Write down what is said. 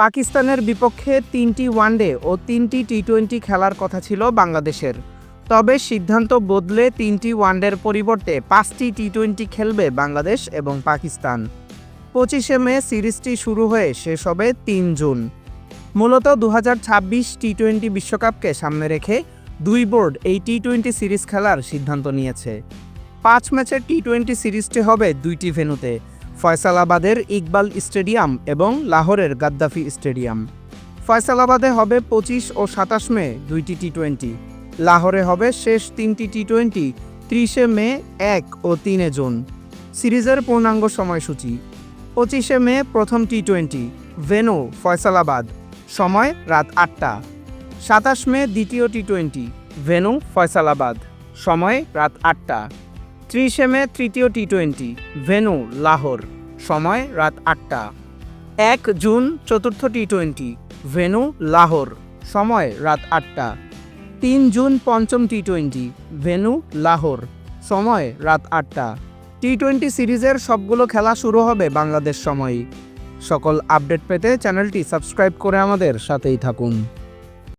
পাকিস্তানের বিপক্ষে তিনটি ওয়ানডে ও তিনটি টি টোয়েন্টি খেলার কথা ছিল বাংলাদেশের। তবে সিদ্ধান্ত বদলে তিনটি ওয়ানডের পরিবর্তে পাঁচটি টি টোয়েন্টি খেলবে বাংলাদেশ এবং পাকিস্তান। পঁচিশে মে সিরিজটি শুরু হয়ে শেষ হবে তিন জুন। মূলত দু টি টোয়েন্টি বিশ্বকাপকে সামনে রেখে দুই বোর্ড এই টি টোয়েন্টি সিরিজ খেলার সিদ্ধান্ত নিয়েছে। পাঁচ ম্যাচের টি টোয়েন্টি সিরিজটি হবে দুইটি ভেন্যুতে। ফয়সালাবাদের ইকবাল স্টেডিয়াম এবং লাহোরের গাদ্দাফি স্টেডিয়াম। ফয়সালাবাদে হবে পঁচিশ ও সাতাশ মে দুইটি টি টোয়েন্টি লাহোরে হবে শেষ তিনটি টি টোয়েন্টি ত্রিশে মে এক ও তিনে জুন। সিরিজের পূর্ণাঙ্গ সময়সূচি। পঁচিশে মে প্রথম টি টোয়েন্টি ভেনু, ফয়সালাবাদ। সময় রাত আটটা। সাতাশ মে দ্বিতীয় টি টোয়েন্টি ভেনু, ফয়সালাবাদ। সময় রাত আটটা। ত্রিশে মে তৃতীয় টি টোয়েন্টি ভেনু, লাহোর। সময়, রাত আটটা। এক জুন চতুর্থ টি টোয়েন্টি ভেনু, লাহোর। সময়, রাত আটটা। তিন জুন পঞ্চম টি টোয়েন্টি ভেনু, লাহোর। সময়, রাত আটটা। টি টোয়েন্টি সিরিজের সবগুলো খেলা শুরু হবে বাংলাদেশ সময়ে। সকল আপডেট পেতে চ্যানেলটি সাবস্ক্রাইব করে আমাদের সাথেই থাকুন।